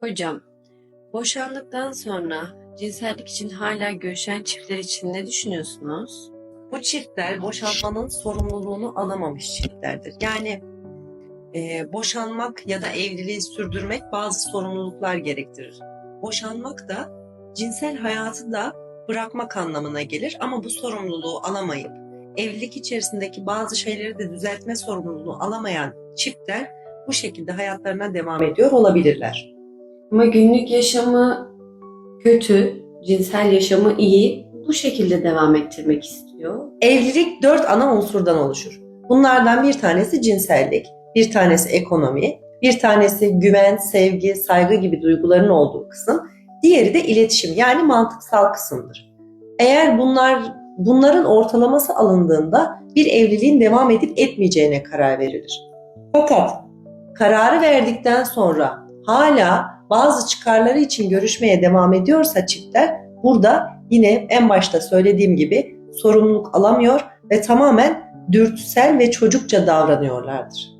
Hocam, boşandıktan sonra cinsellik için hala görüşen çiftler için ne düşünüyorsunuz? Bu çiftler boşanmanın sorumluluğunu alamamış çiftlerdir. Yani e, boşanmak ya da evliliği sürdürmek bazı sorumluluklar gerektirir. Boşanmak da cinsel hayatı da bırakmak anlamına gelir ama bu sorumluluğu alamayıp evlilik içerisindeki bazı şeyleri de düzeltme sorumluluğunu alamayan çiftler bu şekilde hayatlarına devam ediyor olabilirler. Ama günlük yaşamı kötü, cinsel yaşamı iyi, bu şekilde devam ettirmek istiyor. Evlilik dört ana unsurdan oluşur. Bunlardan bir tanesi cinsellik, bir tanesi ekonomi, bir tanesi güven, sevgi, saygı gibi duyguların olduğu kısım, diğeri de iletişim yani mantıksal kısımdır. Eğer bunlar bunların ortalaması alındığında bir evliliğin devam edip etmeyeceğine karar verilir. Fakat kararı verdikten sonra hala bazı çıkarları için görüşmeye devam ediyorsa çiftler burada yine en başta söylediğim gibi sorumluluk alamıyor ve tamamen dürtüsel ve çocukça davranıyorlardır.